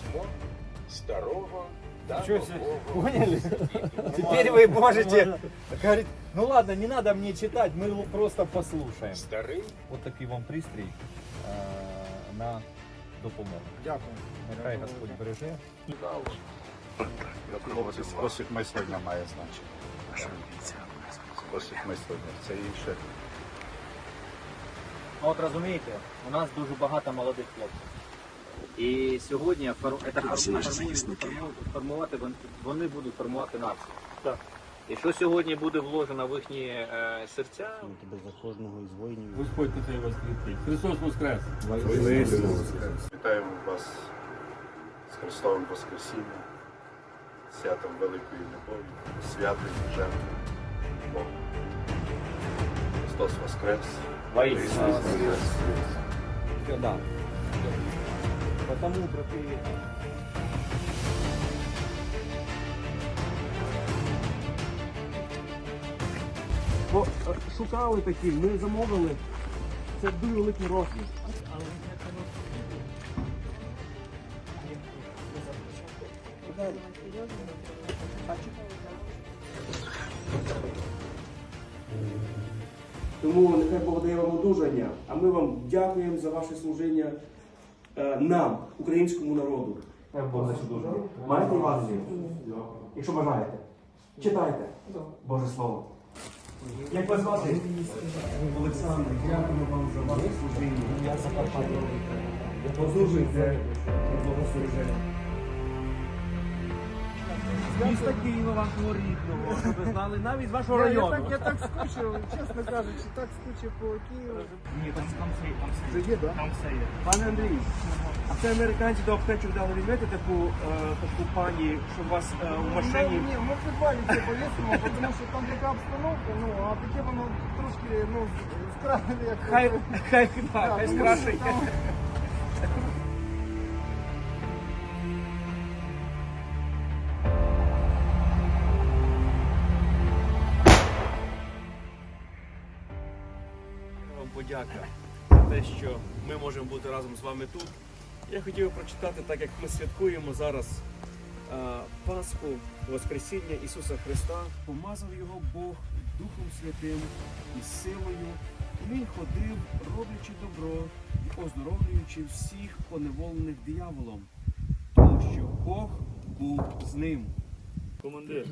святе письмо старого та Чё себе, нового. поняли? Світу Теперь вы можете говорить, ну ладно, не надо мне читать, мы его просто послушаем. Старий Вот такий вам пристрій е, на допомогу. Дякую. Нехай Господь береже. Хлопці, спосіб мислення має значення. Спосіб мислення. Це інше. Ну, От розумієте, у нас дуже багато молодих хлопців. І сьогодні фор... це форму- форму- формувати, вони будуть формувати націю. Так. І що сьогодні буде вложено в їхні е, серця, тебе за кожного із воїнів. Господь нехай вас кріпить. Христос Воскрес! Вітаємо вас з Христовим Воскресінням, святом великої любові, святої жертви Бога. Христос Воскрес! Христос Воскрес! Потому, брати, Бо е, шукали такі, ми замовили. Це дуже великий розмір. Тому нехай Бог дає вам одужання, а ми вам дякуємо за ваше служіння е, нам, українському народу. Дасть. Маєте Євангеліє? Якщо бажаєте. Читайте. Боже Слово. Як вас звати? Олександр, дякуємо вам за ваше служіння. Я Закарпаття. Подужуйте і благословення. Міста Києва вашого рідного, щоб ви знали, навіть з вашого Я, я, району. так, я так скучив, чесно кажучи, так скучив по Києву. Ні, там, там все є, там все є. Вже є, да? Там все є. Пане Андрій, це американці до аптечок дали візьмете таку, е, таку пані, щоб вас е, у машині. Ні, ми в підвалі це повісимо, тому що там така обстановка, ну, а таке воно трошки, ну, вкрадене, як Хай, хай, Так, хай скрашує. вам подяка за те, що ми можемо бути разом з вами тут. Я хотів прочитати, так як ми святкуємо зараз е, Пасху, Воскресіння Ісуса Христа. Помазав його Бог Духом Святим і силою. І Він ходив, роблячи добро і оздоровлюючи всіх поневолених дияволом, тому що Бог був з ним. Командир.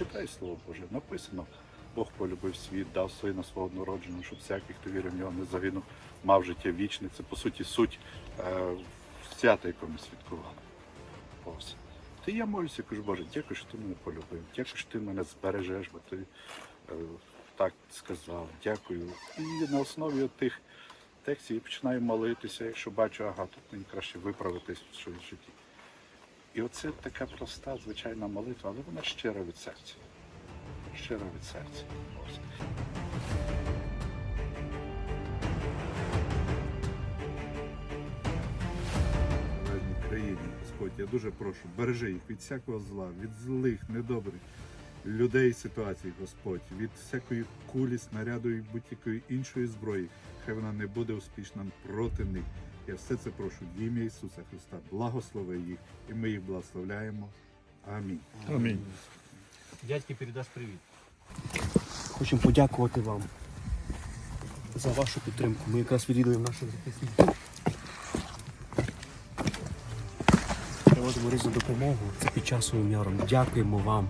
Читай Слово Боже. Написано, Бог полюбив світ, дав сина свого однородженого, щоб всякий, хто вірив в нього, не загинув, мав життя вічне. Це по суті суть е, свята, яке ми святкували. Ось. Ти я молюся, кажу, Боже, дякую, що ти мене полюбив, дякую, що ти мене збережеш, бо ти е, так сказав. Дякую. І на основі тих текстів я починаю молитися, якщо бачу, ага, тут мені краще виправитись в своєму житті. І оце така проста, звичайна молитва, але вона щира від серця. Щира від серця. Господь, я дуже прошу, бережи їх від всякого зла, від злих, недобрих людей ситуацій, Господь, від всякої кулі, снаряду і будь-якої іншої зброї. Хай вона не буде успішна проти них. Я все це прошу в ім'я Ісуса Христа. Благослови їх, і ми їх благословляємо. Амінь. Амінь. дядьки передаш привіт. Хочемо подякувати вам за вашу підтримку. Ми якраз відвідуємо наших захисників. Приводимо різну допомогу. Це під часовим міром. Дякуємо вам,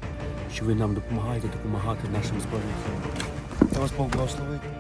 що ви нам допомагаєте допомагати нашим збройним силам. Я вас Бог благословить.